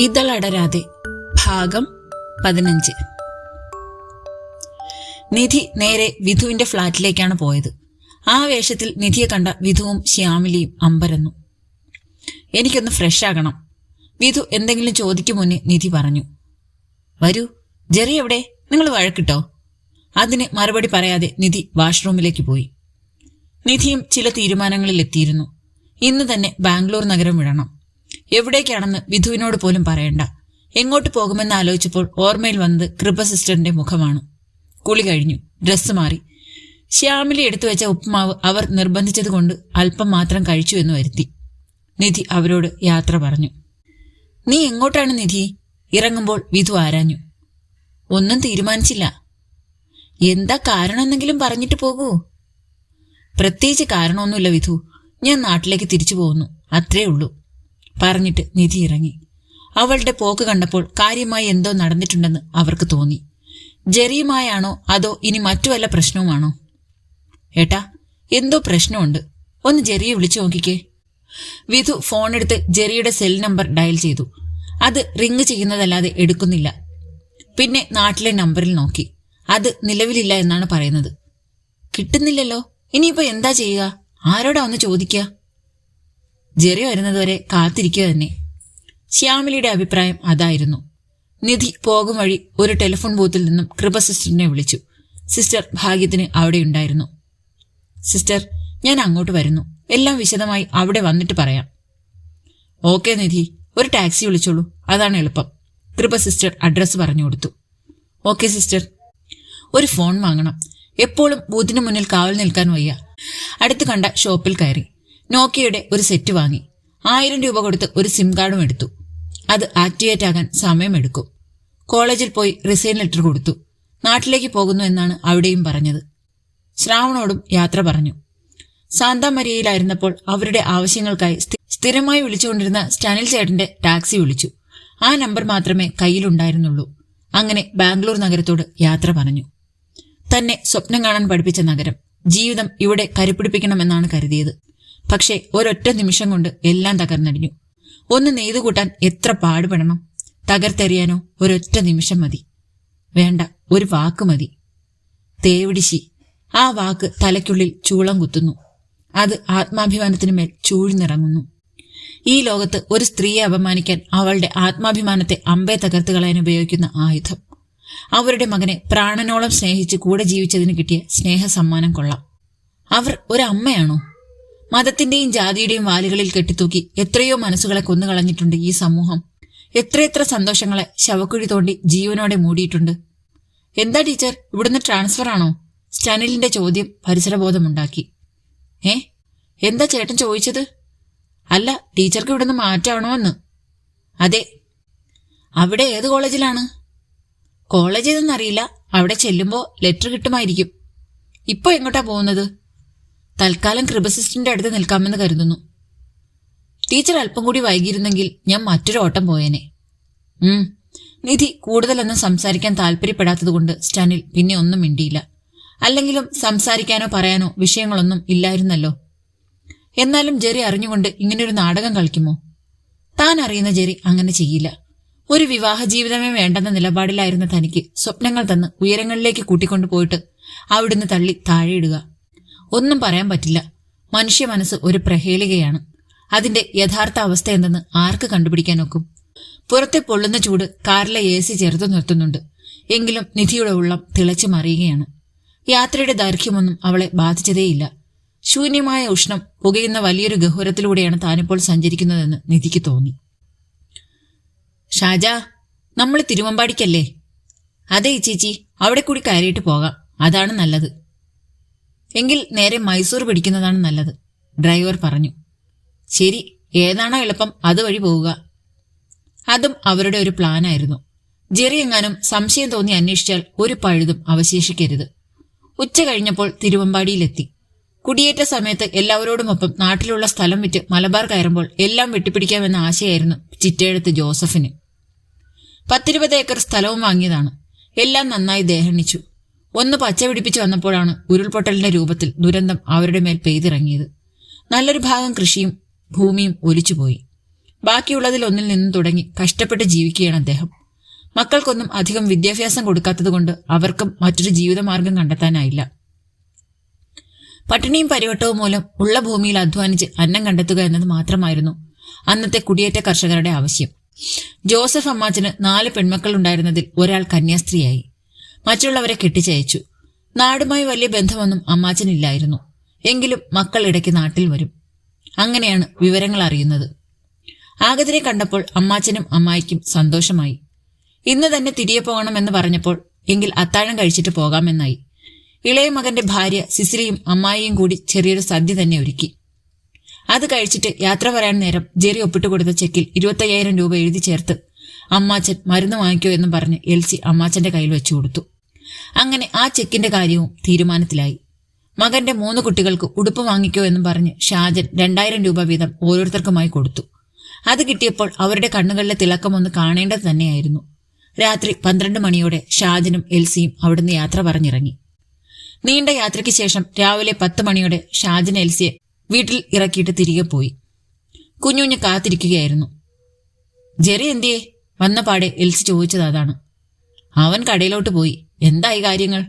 ഇതളടരാതെ. ഭാഗം പതിനഞ്ച്. നിധി നേരെ വിധുവിന്റെ ഫ്ളാറ്റിലേക്കാണ് പോയത്. ആ വേഷത്തിൽ നിധിയെ കണ്ട വിധുവും ശ്യാമിലിയും അമ്പരന്നു. എനിക്കൊന്ന് ഫ്രഷ് ആകണം വിധു എന്തെങ്കിലും ചോദിക്കും മുന്നേ നിധി പറഞ്ഞു. വരൂ ജെറി എവിടെ? നിങ്ങൾ വഴക്കിട്ടോ? അതിന് മറുപടി പറയാതെ നിധി വാഷ്റൂമിലേക്ക് പോയി. നിധിയും ചില തീരുമാനങ്ങളിൽ എത്തിയിരുന്നു ഇന്ന് തന്നെ ബാംഗ്ലൂർ നഗരം വിടണം. എവിടേക്കാണെന്ന് വിധുവിനോട് പോലും പറയണ്ട. എങ്ങോട്ട് പോകുമെന്ന് ആലോചിച്ചപ്പോൾ ഓർമ്മയിൽ വന്നത് കൃപ സിസ്റ്ററിന്റെ മുഖമാണ്. കുളി കഴിഞ്ഞു. ഡ്രസ്സ് മാറി. ശ്യാമിലി എടുത്തു വെച്ച ഉപ്പുമാവ് അവർ നിർബന്ധിച്ചതുകൊണ്ട് അല്പം മാത്രം കഴിച്ചു എന്ന് വരുത്തി. നിധി അവരോട് യാത്ര പറഞ്ഞു. നീ എങ്ങോട്ടാണ് നിധി? ഇറങ്ങുമ്പോൾ വിധു ആരാഞ്ഞു. ഒന്നും തീരുമാനിച്ചില്ല. എന്താ കാരണമെന്നെങ്കിലും പറഞ്ഞിട്ട് പോകൂ. പ്രത്യേകിച്ച് കാരണമൊന്നുമില്ല വിധു. ഞാൻ നാട്ടിലേക്ക് തിരിച്ചു പോകുന്നു. അത്രേ ഉള്ളൂ. പറഞ്ഞിട്ട് നിധി ഇറങ്ങി. അവളുടെ പോക്ക് കണ്ടപ്പോൾ കാര്യമായി എന്തോ നടന്നിട്ടുണ്ടെന്ന് അവർക്ക് തോന്നി. ജെറിയുമായാണോ അതോ ഇനി മറ്റു വല്ല പ്രശ്നവുമാണോ? ഏട്ടാ എന്തോ പ്രശ്നമുണ്ട്. ഒന്ന് ജെറിയെ വിളിച്ചു നോക്കിക്കേ. വിധു ഫോണെടുത്ത് ജെറിയുടെ സെൽ നമ്പർ ഡയൽ ചെയ്തു. അത് റിങ് ചെയ്യുന്നതല്ലാതെ എടുക്കുന്നില്ല. പിന്നെ നാട്ടിലെ നമ്പറിൽ നോക്കി. അത് നിലവിലില്ല എന്നാണ് പറയുന്നത്. കിട്ടുന്നില്ലല്ലോ. ഇനിയിപ്പോ എന്താ ചെയ്യുക? ആരോടാ ഒന്ന് ചോദിക്കുക? ജെറി വരുന്നതുവരെ കാത്തിരിക്കുക തന്നെ. ശ്യാമിലിയുടെ അഭിപ്രായം അതായിരുന്നു. നിധി പോകും വഴി ഒരു ടെലിഫോൺ ബൂത്തിൽ നിന്നും കൃപ സിസ്റ്ററിനെ വിളിച്ചു. സിസ്റ്റർ ഭാഗ്യത്തിന് അവിടെ ഉണ്ടായിരുന്നു. സിസ്റ്റർ ഞാൻ അങ്ങോട്ട് വരുന്നു. എല്ലാം വിശദമായി അവിടെ വന്നിട്ട് പറയാം. ഓക്കെ നിധി ഒരു ടാക്സി വിളിച്ചോളൂ. അതാണ് എളുപ്പം. കൃപ സിസ്റ്റർ അഡ്രസ് പറഞ്ഞു കൊടുത്തു. Okay sister. ഒരു ഫോൺ വാങ്ങണം. എപ്പോഴും ബൂത്തിന് മുന്നിൽ കാവൽ നിൽക്കാൻ വയ്യ. അടുത്ത് കണ്ട ഷോപ്പിൽ കയറി. നോക്കിയയുടെ ഒരു സെറ്റ് വാങ്ങി. ആയിരം രൂപ കൊടുത്ത് ഒരു സിം കാർഡും എടുത്തു. അത് ആക്ടിവേറ്റ് ആകാൻ സമയമെടുക്കും. കോളേജിൽ പോയി റിസൈൻ ലെറ്റർ കൊടുത്തു. നാട്ടിലേക്ക് പോകുന്നു എന്നാണ് അവിടെയും പറഞ്ഞത്. ശ്രാവണോടും യാത്ര പറഞ്ഞു. സാന്താമരിയയിലായിരുന്നപ്പോൾ അവരുടെ ആവശ്യങ്ങൾക്കായി സ്ഥി- സ്ഥിരമായി വിളിച്ചുകൊണ്ടിരുന്ന സ്റ്റാനിൽ ചേട്ടന്റെ ടാക്സി വിളിച്ചു. ആ നമ്പർ മാത്രമേ കയ്യിലുണ്ടായിരുന്നുള്ളൂ. അങ്ങനെ ബാംഗ്ലൂർ നഗരത്തോട് യാത്ര പറഞ്ഞു. തന്നെ സ്വപ്നം കാണാൻ പഠിപ്പിച്ച നഗരം. ജീവിതം ഇവിടെ കരുപ്പിടിപ്പിക്കണമെന്നാണ് കരുതിയത്. പക്ഷേ ഒരൊറ്റ നിമിഷം കൊണ്ട് എല്ലാം തകർന്നടിഞ്ഞു. ഒന്ന് നെയ്തുകൂട്ടാൻ എത്ര പാടുപെടണം? തകർത്തെറിയാനോ ഒരൊറ്റ നിമിഷം മതി. വേണ്ട ഒരു വാക്ക് മതി. തേവിടിശി. ആ വാക്ക് തലയ്ക്കുള്ളിൽ ചൂളം കുത്തുന്നു. അത് ആത്മാഭിമാനത്തിനു മേൽ ചൂഴ്ന്നിറങ്ങുന്നു. ഈ ലോകത്ത് ഒരു സ്ത്രീയെ അപമാനിക്കാൻ അവളുടെ ആത്മാഭിമാനത്തെ അമ്പെ തകർത്ത് കളയാൻ ഉപയോഗിക്കുന്ന ആയുധം. അവരുടെ മകനെ പ്രാണനോളം സ്നേഹിച്ച് കൂടെ ജീവിച്ചതിന് കിട്ടിയ സ്നേഹ സമ്മാനം കൊള്ളാം. അവർ ഒരമ്മയാണോ മതത്തിന്റെയും ജാതിയുടെയും വാലുകളിൽ കെട്ടിത്തൂക്കി എത്രയോ മനസ്സുകളെ കൊന്നുകളഞ്ഞിട്ടുണ്ട് ഈ സമൂഹം. എത്രയെത്ര സന്തോഷങ്ങളെ ശവക്കുഴി തോണ്ടി ജീവനോടെ മൂടിയിട്ടുണ്ട്. എന്താ ടീച്ചർ ഇവിടുന്ന് ട്രാൻസ്ഫർ ആണോ? സ്റ്റാനിലിന്റെ ചോദ്യം പരിസരബോധമുണ്ടാക്കി. ഏ? എന്താ ചേട്ടൻ ചോദിച്ചത്? അല്ല ടീച്ചർക്ക് ഇവിടുന്ന് മാറ്റാണോ എന്ന് അതെ. അവിടെ ഏത് കോളേജിലാണ്? കോളേജ് ഏതെന്നറിയില്ല. അവിടെ ചെല്ലുമ്പോൾ ലെറ്റർ കിട്ടുമായിരിക്കും. ഇപ്പോൾ എങ്ങോട്ടാ പോകുന്നത്? തൽക്കാലം കൃപസിസ്റ്റിന്റെ അടുത്ത് നിൽക്കാമെന്ന് കരുതുന്നു. ടീച്ചർ അല്പം കൂടി വൈകിയിരുന്നെങ്കിൽ ഞാൻ മറ്റൊരു ഓട്ടം പോയേനെ. ഉം. നിധി കൂടുതലൊന്നും സംസാരിക്കാൻ താല്പര്യപ്പെടാത്തതുകൊണ്ട് സ്റ്റാനിൽ പിന്നെ ഒന്നും മിണ്ടിയില്ല. അല്ലെങ്കിലും സംസാരിക്കാനോ പറയാനോ വിഷയങ്ങളൊന്നും ഇല്ലായിരുന്നല്ലോ. എന്നാലും ജെറി അറിഞ്ഞുകൊണ്ട് ഇങ്ങനൊരു നാടകം കളിക്കുമോ? താൻ അറിയുന്ന ജെറി അങ്ങനെ ചെയ്യില്ല. ഒരു വിവാഹ ജീവിതമേ വേണ്ടെന്ന നിലപാടിലായിരുന്ന തനിക്ക് സ്വപ്നങ്ങൾ തന്ന് ഉയരങ്ങളിലേക്ക് കൂട്ടിക്കൊണ്ടുപോയിട്ട് അവിടുന്ന് തള്ളി താഴെയിടുക ഒന്നും പറയാൻ പറ്റില്ല. മനുഷ്യ മനസ്സ് ഒരു പ്രഹേളികയാണ്. അതിന്റെ യഥാർത്ഥ അവസ്ഥ എന്തെന്ന് ആർക്ക് കണ്ടുപിടിക്കാൻ ഒക്കും? പുറത്തെ പൊള്ളുന്ന ചൂട് കാറിലെ എ സി ചെറുത്തു നിർത്തുന്നുണ്ട്. എങ്കിലും നിധിയുടെ ഉള്ളം തിളച്ചു മറിയുകയാണ്. യാത്രയുടെ ദൈർഘ്യമൊന്നും അവളെ ബാധിച്ചതേയില്ല. ശൂന്യമായ ഉഷ്ണം പുകയുന്ന വലിയൊരു ഗഹ്വരത്തിലൂടെയാണ് താനിപ്പോൾ സഞ്ചരിക്കുന്നതെന്ന് നിധിക്ക് തോന്നി. ഷാജ നമ്മൾ തിരുവമ്പാടിക്കല്ലേ? അതെ ചേച്ചി. അവിടെ കൂടി കയറിയിട്ട് പോകാം. അതാണ് നല്ലത്. എങ്കിൽ നേരെ മൈസൂർ പിടിക്കുന്നതാണ് നല്ലത് ഡ്രൈവർ പറഞ്ഞു. ശരി ഏതാണോ എളുപ്പം അതുവഴി പോവുക. അതും അവരുടെ ഒരു പ്ലാനായിരുന്നു. ജെറി എങ്ങാനും സംശയം തോന്നി അന്വേഷിച്ചാൽ ഒരു പഴുതും അവശേഷിക്കരുത്. ഉച്ച കഴിഞ്ഞപ്പോൾ തിരുവമ്പാടിയിലെത്തി. കുടിയേറ്റ സമയത്ത് എല്ലാവരോടുമൊപ്പം നാട്ടിലുള്ള സ്ഥലം വിറ്റ് മലബാർ കയറുമ്പോൾ എല്ലാം വെട്ടിപ്പിടിക്കാമെന്ന ആശയായിരുന്നു ചിറ്റേഴത്ത് ജോസഫിന്. പത്തിരുപത് ഏക്കർ സ്ഥലവും വാങ്ങിയതാണ്. എല്ലാം നന്നായി ദേഹണിച്ചു. ഒന്ന് പച്ച പിടിപ്പിച്ചു വന്നപ്പോഴാണ് ഉരുൾപൊട്ടലിന്റെ രൂപത്തിൽ ദുരന്തം അവരുടെ മേൽ പെയ്തിറങ്ങിയത്. നല്ലൊരു ഭാഗം കൃഷിയും ഭൂമിയും ഒലിച്ചുപോയി. ബാക്കിയുള്ളതിൽ ഒന്നിൽ നിന്നും തുടങ്ങി കഷ്ടപ്പെട്ട് ജീവിക്കുകയാണ് അദ്ദേഹം. മക്കൾക്കൊന്നും അധികം വിദ്യാഭ്യാസം കൊടുക്കാത്തതുകൊണ്ട് അവർക്കും മറ്റൊരു ജീവിതമാർഗം കണ്ടെത്താനായില്ല. പട്ടിണിയും പരിവട്ടവും മൂലം ഉള്ള ഭൂമിയിൽ അധ്വാനിച്ച് അന്നം കണ്ടെത്തുക എന്നത് മാത്രമായിരുന്നു അന്നത്തെ കുടിയേറ്റ കർഷകരുടെ ആവശ്യം. ജോസഫ് അമ്മാച്ചന് നാല് പെൺമക്കൾ ഉണ്ടായിരുന്നതിൽ ഒരാൾ കന്യാസ്ത്രീയായി. മറ്റുള്ളവരെ കെട്ടിച്ചയച്ചു. നാടുമായി വലിയ ബന്ധമൊന്നും അമ്മാച്ചനില്ലായിരുന്നു. എങ്കിലും മക്കൾ ഇടയ്ക്ക് നാട്ടിൽ വരും. അങ്ങനെയാണ് വിവരങ്ങൾ അറിയുന്നത്. ആഗതിനെ കണ്ടപ്പോൾ അമ്മാച്ചനും അമ്മായിക്കും സന്തോഷമായി. ഇന്ന് തന്നെ തിരികെ പോകണമെന്ന് പറഞ്ഞപ്പോൾ എങ്കിൽ അത്താഴം കഴിച്ചിട്ട് പോകാമെന്നായി. ഇളയ മകന്റെ ഭാര്യ സിസിലിയും അമ്മായിയും കൂടി ചെറിയൊരു സദ്യ തന്നെ ഒരുക്കി. അത് കഴിച്ചിട്ട് യാത്ര പറയാൻ നേരം ജെറി ഒപ്പിട്ട് കൊടുത്ത ചെക്കിൽ ഇരുപത്തയ്യായിരം രൂപ എഴുതി ചേർത്ത് അമ്മാച്ചൻ മരുന്ന് വാങ്ങിക്കോ എന്നും പറഞ്ഞ് എൽസി അമ്മാച്ചന്റെ കയ്യിൽ വെച്ചു കൊടുത്തു. അങ്ങനെ ആ ചെക്കിന്റെ കാര്യവും തീരുമാനത്തിലായി. മകന്റെ മൂന്ന് കുട്ടികൾക്ക് ഉടുപ്പ് വാങ്ങിക്കോ എന്നും പറഞ്ഞ് ഷാജൻ രണ്ടായിരം രൂപ വീതം ഓരോരുത്തർക്കുമായി കൊടുത്തു. അത് കിട്ടിയപ്പോൾ അവരുടെ കണ്ണുകളിലെ തിളക്കമൊന്ന് കാണേണ്ടത് തന്നെയായിരുന്നു. രാത്രി പന്ത്രണ്ട് മണിയോടെ ഷാജനും എൽസിയും അവിടുന്ന് യാത്ര പറഞ്ഞിറങ്ങി. നീണ്ട യാത്രയ്ക്ക് ശേഷം രാവിലെ പത്ത് മണിയോടെ ഷാജൻ എൽസിയെ വീട്ടിൽ ഇറക്കിയിട്ട് തിരികെ പോയി. കുഞ്ഞുഞ്ഞ് കാത്തിരിക്കുകയായിരുന്നു. ജെറി എന്തിയേ? വന്ന പാടെ എൽസി ചോദിച്ചത് അതാണ്. അവൻ കടയിലോട്ട് പോയി. എന്തായി കാര്യങ്ങൾ?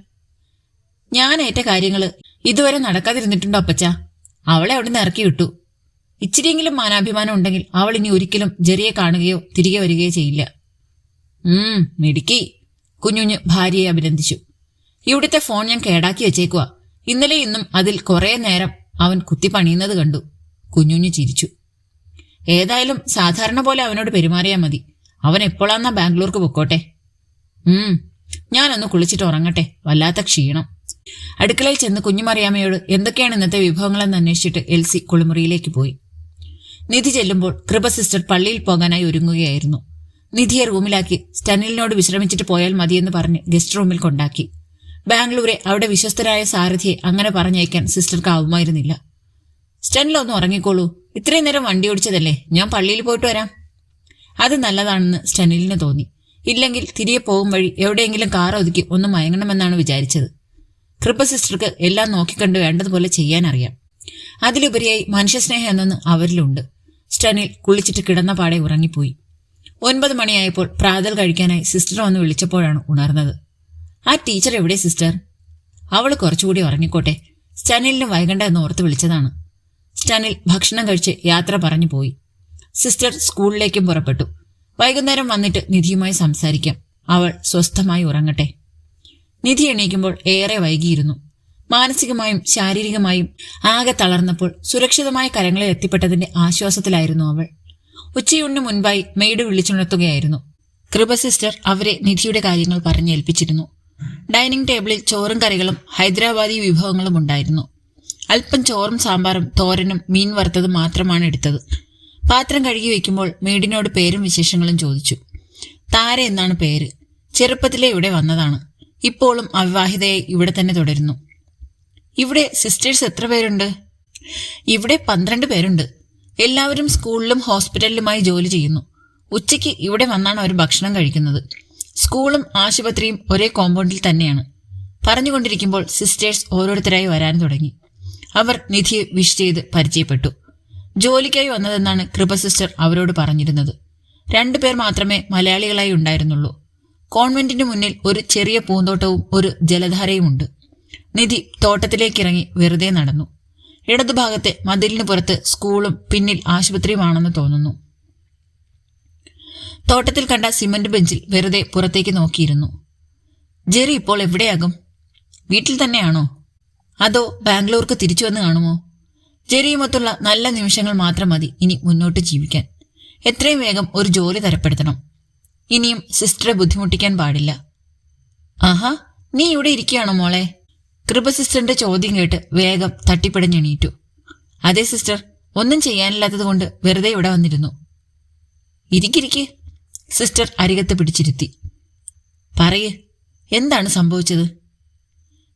ഞാൻ ഏറ്റ കാര്യങ്ങൾ ഇതുവരെ നടക്കാതിരുന്നിട്ടുണ്ടോ അപ്പച്ച? അവളെ അവിടുന്ന് ഇറക്കി വിട്ടു. ഇച്ചിരിയെങ്കിലും മാനാഭിമാനം ഉണ്ടെങ്കിൽ അവൾ ഇനി ഒരിക്കലും ജെറിയെ കാണുകയോ തിരികെ വരികയോ ചെയ്യില്ല. ഉം മിടുക്കി. കുഞ്ഞുഞ്ഞു ഭാര്യയെ അഭിനന്ദിച്ചു. ഇവിടുത്തെ ഫോൺ ഞാൻ കേടാക്കി വെച്ചേക്കുക ഇന്നലെ ഇന്നും അതിൽ കുറെ നേരം അവൻ കുത്തി പണിയുന്നത് കണ്ടു. കുഞ്ഞുഞ്ഞു ചിരിച്ചു. ഏതായാലും സാധാരണ പോലെ അവനോട് പെരുമാറിയാൽ മതി. അവൻ എപ്പോഴാന്നാ ബാംഗ്ലൂർക്ക് പൊക്കോട്ടെ? ഉം ഞാനൊന്ന് കുളിച്ചിട്ട് ഉറങ്ങട്ടെ വല്ലാത്ത ക്ഷീണം. അടുക്കളയിൽ ചെന്ന് കുഞ്ഞുമറിയാമ്മയോട് എന്തൊക്കെയാണ് ഇന്നത്തെ വിഭവങ്ങളെന്ന് അന്വേഷിച്ചിട്ട് എൽസി കുളിമുറിയിലേക്ക് പോയി. നിധി ചെല്ലുമ്പോൾ കൃപ സിസ്റ്റർ പള്ളിയിൽ പോകാനായി ഒരുങ്ങുകയായിരുന്നു. നിധിയെ റൂമിലാക്കി സ്റ്റനിലിനോട് വിശ്രമിച്ചിട്ട് പോയാൽ മതിയെന്ന് പറഞ്ഞ് ഗസ്റ്റ് റൂമിൽ കൊണ്ടാക്കി. ബാംഗ്ലൂരെ അവിടെ വിശ്വസ്തരായ സാരഥിയെ അങ്ങനെ പറഞ്ഞയക്കാൻ സിസ്റ്റർക്ക് ആവുമായിരുന്നില്ല. സ്റ്റനിലൊന്ന് ഉറങ്ങിക്കോളൂ. ഇത്രയും നേരം വണ്ടി ഓടിച്ചതല്ലേ? ഞാൻ പള്ളിയിൽ പോയിട്ട് വരാം. അത് നല്ലതാണെന്ന് സ്റ്റനിലിന് തോന്നി. ഇല്ലെങ്കിൽ തിരികെ പോകും വഴി എവിടെയെങ്കിലും കാർ ഒതുക്കി ഒന്ന് മയങ്ങണമെന്നാണ് വിചാരിച്ചത്. കൃപ സിസ്റ്റർക്ക് എല്ലാം നോക്കിക്കണ്ട് വേണ്ടതുപോലെ ചെയ്യാനറിയാം അതിലുപരിയായി മനുഷ്യസ്നേഹം എന്നൊന്ന് അവരിലുണ്ട്. സ്റ്റനിൽ കുളിച്ചിട്ട് കിടന്ന പാടെ ഉറങ്ങിപ്പോയി. ഒൻപത് മണിയായപ്പോൾ പ്രാതൽ കഴിക്കാനായി സിസ്റ്റർ വന്ന് വിളിച്ചപ്പോഴാണ് ഉണർന്നത്. ആ ടീച്ചർ എവിടെ സിസ്റ്റർ? അവൾ കുറച്ചുകൂടി ഉറങ്ങിക്കോട്ടെ. സ്റ്റനിലിന് വൈകണ്ട എന്ന് ഓർത്ത് വിളിച്ചതാണ്. സ്റ്റനിൽ ഭക്ഷണം കഴിച്ച് യാത്ര പറഞ്ഞു പോയി സിസ്റ്റർ സ്കൂളിലേക്കും പുറപ്പെട്ടു. വൈകുന്നേരം വന്നിട്ട് നിധിയുമായി സംസാരിക്കാം. അവൾ സ്വസ്ഥമായി ഉറങ്ങട്ടെ. നിധി എണീക്കുമ്പോൾ ഏറെ വൈകിയിരുന്നു. മാനസികമായും ശാരീരികമായും ആകെ തളർന്നപ്പോൾ സുരക്ഷിതമായ കരങ്ങളിൽ എത്തിപ്പെട്ടതിന്റെ ആശ്വാസത്തിലായിരുന്നു അവൾ. ഉച്ചയൂണിന് മുൻപായി മെയ്ഡ് വിളിച്ചുണർത്തുകയായിരുന്നു. കൃപ സിസ്റ്റർ അവരെ നിധിയുടെ കാര്യങ്ങൾ പറഞ്ഞേൽപ്പിച്ചിരുന്നു ഡൈനിങ് ടേബിളിൽ ചോറും കറികളും ഹൈദരാബാദി വിഭവങ്ങളും ഉണ്ടായിരുന്നു. അല്പം ചോറും സാമ്പാറും തോരനും മീൻ വറുത്തതും മാത്രമാണ് എടുത്തത്. പാത്രം കഴുകി വയ്ക്കുമ്പോൾ മേഡിനോട് പേരും വിശേഷങ്ങളും ചോദിച്ചു. താര എന്നാണ് പേര്. ചെറുപ്പത്തിലെ ഇവിടെ വന്നതാണ്. ഇപ്പോഴും അവിവാഹിതയെ ഇവിടെ തന്നെ തുടരുന്നു. ഇവിടെ സിസ്റ്റേഴ്സ് എത്ര പേരുണ്ട്? ഇവിടെ പന്ത്രണ്ട് പേരുണ്ട്. എല്ലാവരും സ്കൂളിലും ഹോസ്പിറ്റലിലുമായി ജോലി ചെയ്യുന്നു. ഉച്ചയ്ക്ക് ഇവിടെ വന്നാണ് അവർ ഭക്ഷണം കഴിക്കുന്നത്. സ്കൂളും ആശുപത്രിയും ഒരേ കോമ്പൗണ്ടിൽ തന്നെയാണ്. പറഞ്ഞുകൊണ്ടിരിക്കുമ്പോൾ സിസ്റ്റേഴ്സ് ഓരോരുത്തരായി വരാൻ തുടങ്ങി. അവർ നിധിയെ വിഷ് ചെയ്ത് പരിചയപ്പെട്ടു. ജോലിക്കായി വന്നതെന്നാണ് കൃപ സിസ്റ്റർ അവരോട് പറഞ്ഞിരുന്നത്. രണ്ടുപേർ മാത്രമേ മലയാളികളായി ഉണ്ടായിരുന്നുള്ളൂ. കോൺവെന്റിന് മുന്നിൽ ഒരു ചെറിയ പൂന്തോട്ടവും ഒരു ജലധാരയുമുണ്ട്. നിധി തോട്ടത്തിലേക്കിറങ്ങി വെറുതെ നടന്നു. ഇടതുഭാഗത്തെ മതിലിന് പുറത്ത് സ്കൂളും പിന്നിൽ ആശുപത്രിയുമാണെന്ന് തോന്നുന്നു. തോട്ടത്തിൽ കണ്ട സിമന്റ് ബെഞ്ചിൽ വെറുതെ പുറത്തേക്ക് നോക്കിയിരുന്നു. ജെറി ഇപ്പോൾ എവിടെയാകും? വീട്ടിൽ തന്നെയാണോ? അതോ ബാംഗ്ലൂർക്ക് തിരിച്ചു വന്ന് കാണുമോ? ജെറിയുമൊത്തുള്ള നല്ല നിമിഷങ്ങൾ മാത്രം മതി ഇനി മുന്നോട്ട് ജീവിക്കാൻ. എത്രയും വേഗം ഒരു ജോലി തരപ്പെടുത്തണം. ഇനിയും സിസ്റ്ററെ ബുദ്ധിമുട്ടിക്കാൻ പാടില്ല. ആഹാ നീ ഇവിടെ ഇരിക്കുകയാണോ മോളെ? കൃപ സിസ്റ്ററിന്റെ ചോദ്യം കേട്ട് വേഗം തട്ടിപ്പിടഞ്ഞെണീറ്റു. അതെ സിസ്റ്റർ ഒന്നും ചെയ്യാനില്ലാത്തത് കൊണ്ട് വെറുതെ ഇവിടെ വന്നിരുന്നു. ഇരിക്കിരിക്ക് സിസ്റ്റർ അരികത്ത് പിടിച്ചിരുത്തി. പറയ് എന്താണ് സംഭവിച്ചത്?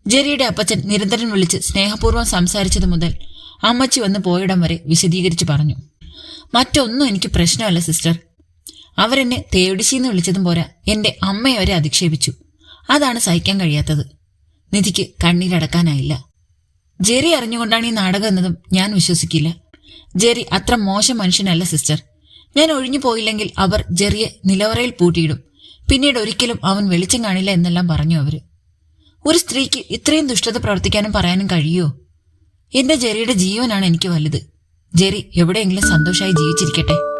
ജെറിയുടെ അപ്പച്ചൻ നിരന്തരം വിളിച്ച് സ്നേഹപൂർവം സംസാരിച്ചത് മുതൽ അമ്മച്ചി വന്ന് പോയിടം വരെ വിശദീകരിച്ചു പറഞ്ഞു. മറ്റൊന്നും എനിക്ക് പ്രശ്നമല്ല സിസ്റ്റർ. അവരെന്നെ തേടിശീന്ന് വിളിച്ചതും പോരാ എന്റെ അമ്മയെ വരെ അധിക്ഷേപിച്ചു. അതാണ് സഹിക്കാൻ കഴിയാത്തത്. നിധിക്ക് കണ്ണീരടക്കാനായില്ല. ജെറി അറിഞ്ഞുകൊണ്ടാണ് ഈ നാടകം എന്നതും ഞാൻ വിശ്വസിക്കില്ല. ജെറി അത്ര മോശം മനുഷ്യനല്ല സിസ്റ്റർ. ഞാൻ ഒഴിഞ്ഞു പോയില്ലെങ്കിൽ അവർ ജെറിയെ നിലവറയിൽ പൂട്ടിയിടും. പിന്നീട് ഒരിക്കലും അവൻ വെളിച്ചം കാണില്ല എന്നെല്ലാം പറഞ്ഞു അവർ. ഒരു സ്ത്രീക്ക് ഇത്രയും ദുഷ്ടത പ്രവർത്തിക്കാനും പറയാനും കഴിയുമോ എന്റെ ജെറിയുടെ ജീവനാണ് എനിക്ക് വലുത്. ജെറി എവിടെയെങ്കിലും സന്തോഷമായി ജീവിച്ചിരിക്കട്ടെ.